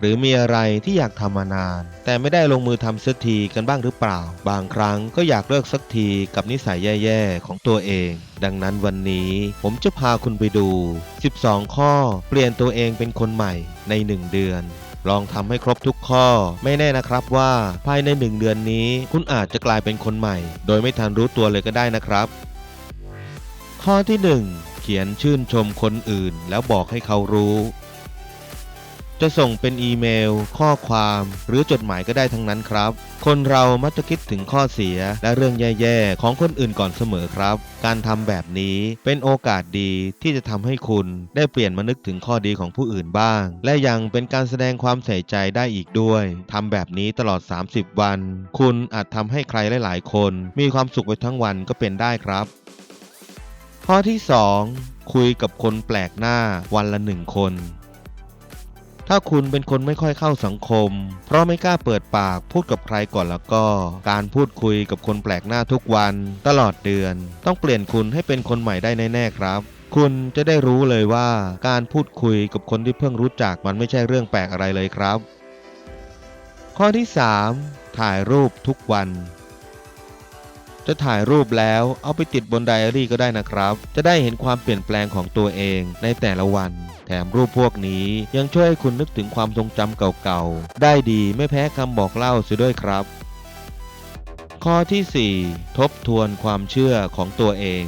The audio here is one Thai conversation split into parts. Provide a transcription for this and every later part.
หรือมีอะไรที่อยากทำมานาน แต่ไม่ได้ลงมือทำสักทีกันบ้างหรือเปล่า บางครั้งก็อยากเลิกสักทีกับนิสัยแย่ๆ ของตัวเอง ดังนั้นวันนี้ผมจะพาคุณไปดู 12 ข้อ เปลี่ยนตัวเองเป็นคนใหม่ใน 1 เดือนลองทำให้ครบทุกข้อ ไม่แน่นะครับว่าภายใน1เดือนนี้ คุณอาจจะกลายเป็นคนใหม่ โดยไม่ทันรู้ตัวเลยก็ได้นะครับ ข้อที่ 1 เขียนชื่นชมคนอื่น แล้วบอกให้เขารู้ จะส่งเป็นอีเมล ข้อความ หรือจดหมายก็ได้ทั้งนั้นครับ คนเรามักจะคิดถึงข้อเสียและเรื่องแย่ๆ ของคนอื่นก่อนเสมอครับ การทำแบบนี้เป็นโอกาสดีที่จะทำให้คุณได้เปลี่ยนมานึกถึงข้อดีของผู้อื่นบ้าง และยังเป็นการแสดงความใส่ใจได้อีกด้วยทำแบบนี้ตลอด 30 วัน คุณอาจทำให้ใครหลายๆ คน มีความสุขไปทั้งวันก็เป็นได้ครับข้อที่ 2 คุยกับคนแปลกหน้าวันละหนึ่งคน ถ้าคุณเป็นคนไม่ค่อยเข้าสังคม เพราะไม่กล้าเปิดปากพูดกับใครก่อนแล้วก็ การพูดคุยกับคนแปลกหน้าทุกวัน ตลอดเดือน ต้องเปลี่ยนคุณให้เป็นคนใหม่ได้แน่ๆครับ คุณจะได้รู้เลยว่าการพูดคุยกับคนที่เพิ่งรู้จักมันไม่ใช่เรื่องแปลกอะไรเลยครับ ข้อที่ 3 ถ่ายรูปทุกวัน จะถ่ายรูปแล้วเอาไปติดบนไดอารี่ก็ได้นะครับ จะได้เห็นความเปลี่ยนแปลงของตัวเองในแต่ละวัน แถมรูปพวกนี้ยังช่วยให้คุณนึกถึงความทรงจำเก่าๆ ได้ดีไม่แพ้คำบอกเล่าเสียด้วยครับ ข้อที่ 4 ทบทวนความเชื่อของตัวเอง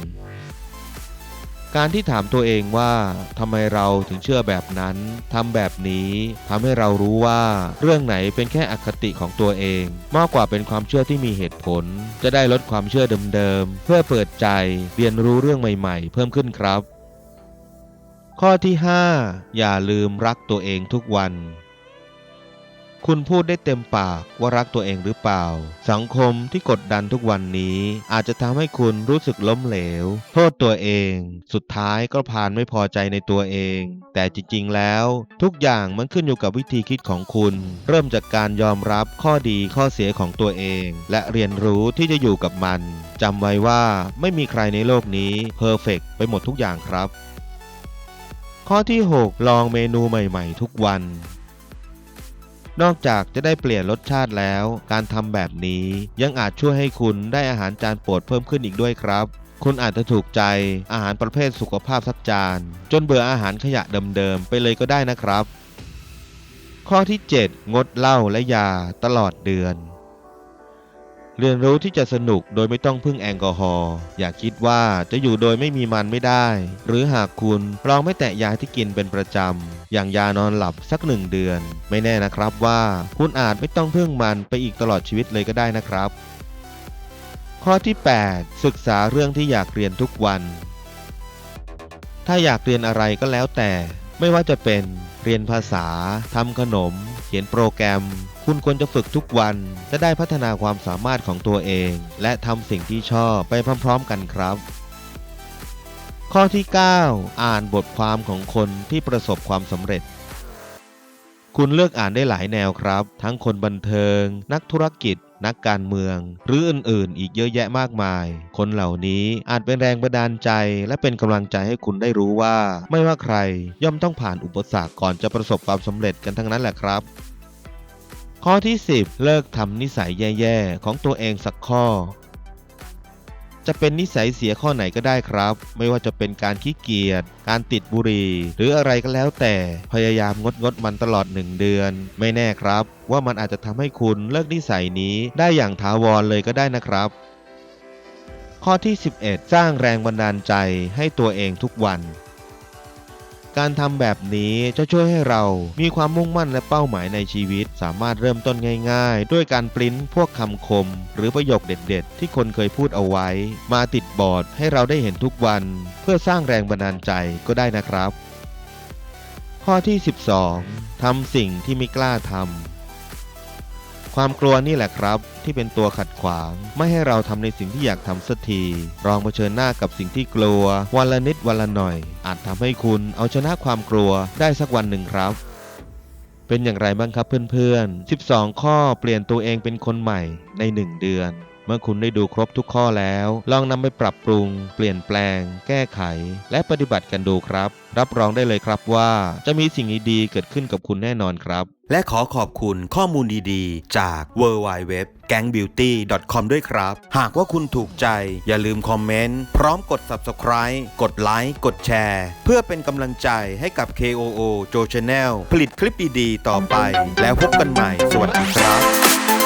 การที่ถามตัวเองว่าทำไมเราถึงเชื่อแบบนั้นทำแบบนี้ทำให้เรารู้ว่าเรื่องไหนเป็นแค่อคติของตัวเอง มากกว่าเป็นความเชื่อที่มีเหตุผล จะได้ลดความเชื่อเดิมๆเพื่อเปิดใจเรียนรู้เรื่องใหม่ๆ เพิ่มขึ้นครับ ข้อที่ 5 อย่าลืมรักตัวเองทุกวัน คุณพูดได้เต็มปากว่ารักตัวเองหรือเปล่า สังคมที่กดดันทุกวันนี้ อาจจะทำให้คุณรู้สึกล้มเหลว โทษตัวเอง สุดท้ายก็ผ่านไม่พอใจในตัวเอง แต่จริงๆแล้ว ทุกอย่างมันขึ้นอยู่กับวิธีคิดของคุณ เริ่มจากการยอมรับข้อดีข้อเสียของตัวเอง และเรียนรู้ที่จะอยู่กับมันจำไว้ว่าไม่มีใครในโลกนี้เพอร์เฟกไปหมดทุกอย่างครับ ข้อที่ 6 ลองเมนูใหม่ ๆ ทุกวัน นอกจากจะได้เปลี่ยนรสชาติแล้ว การทำแบบนี้ยังอาจช่วยให้คุณได้อาหารจานโปรดเพิ่มขึ้นอีกด้วยครับ คุณอาจจะถูกใจอาหารประเภทสุขภาพสักจาน จนเบื่ออาหารขยะเดิมๆไปเลยก็ได้นะครับ ข้อที่ 7 งดเหล้าและยาตลอดเดือน เรียนรู้ที่จะสนุกโดยไม่ต้องพึ่งแอลกอฮอล์อย่าคิดว่าจะอยู่โดยไม่มีมันไม่ได้ หรือหากคุณลองไม่แตะยาที่กินเป็นประจำ อย่างยานอนหลับสักหนึ่งเดือน ไม่แน่นะครับว่าคุณอาจไม่ต้องพึ่งมันไปอีกตลอดชีวิตเลยก็ได้นะครับ ข้อที่ 8 ศึกษาเรื่องที่อยากเรียนทุกวัน ถ้าอยากเรียนอะไรก็แล้วแต่ ไม่ว่าจะเป็นเรียนภาษาทำขนม เขียนโปรแกรม คุณควรจะฝึกทุกวัน จะได้พัฒนาความสามารถของตัวเอง และทำสิ่งที่ชอบไปพร้อมๆกันครับ ข้อที่ 9 อ่านบทความของคนที่ประสบความสำเร็จ คุณเลือกอ่านได้หลายแนวครับ ทั้งคนบันเทิง นักธุรกิจ นักการเมือง หรืออื่นๆ อีกเยอะแยะมากมาย คนเหล่านี้อาจเป็นแรงบันดาลใจ และเป็นกำลังใจให้คุณได้รู้ว่า ไม่ว่าใครย่อมต้องผ่านอุปสรรคก่อนจะประสบความสำเร็จกันทั้งนั้นแหละครับข้อที่ 10 เลิกทำนิสัยแย่ ๆ ของตัวเองสักข้อ จะเป็นนิสัยเสียข้อไหนก็ได้ครับ ไม่ว่าจะเป็นการขี้เกียจ การติดบุหรี่ หรืออะไรก็แล้วแต่พยายามงดงดมันตลอดหนึ่งเดือน ไม่แน่ครับ ว่ามันอาจจะทำให้คุณเลิกนิสัยนี้ได้อย่างถาวรเลยก็ได้นะครับ ข้อที่ 11 สร้างแรงบันดาลใจให้ตัวเองทุกวัน การทำแบบนี้จะช่วยให้เรามีความมุ่งมั่นและเป้าหมายในชีวิต สามารถเริ่มต้นง่าย ๆ ด้วยการปริ้นพวกคำคม หรือประโยคเด็ด ๆ ที่คนเคยพูดเอาไว้ มาติดบอร์ดให้เราได้เห็นทุกวัน เพื่อสร้างแรงบันดาลใจก็ได้นะครับ ข้อที่ 12ทำสิ่งที่ไม่กล้าทำความกลัวนี่แหละครับที่เป็นตัวขัดขวาง ไม่ให้เราทำในสิ่งที่อยากทำสักทีลองเผชิญหน้ากับสิ่งที่กลัว วันละนิดวันละหน่อย อาจทำให้คุณเอาชนะความกลัวได้สักวันหนึ่งครับ เป็นอย่างไรบ้างครับเพื่อนๆ 12 ข้อเปลี่ยนตัวเองเป็นคนใหม่ใน 1 เดือน เมื่อคุณได้ดูครบทุกข้อแล้ว ลองนำไปปรับปรุง เปลี่ยนแปลง แก้ไข และปฏิบัติกันดูครับ รับรองได้เลยครับว่าจะมีสิ่งดีๆเกิดขึ้นกับคุณแน่นอนครับ และขอขอบคุณข้อมูลดีๆ จาก w w w g a n g b e a u t y c o m ด้วยครับ หากว่าคุณถูกใจ อย่าลืมคอมเมนต์ พร้อมกด Subscribe กดไลค์กดแชร์ เพื่อเป็นกำลังใจให้กับ KOO Joe Channel ผลิตคลิปดีๆต่อไป แล้วพบกันใหม่ สวัสดีครับ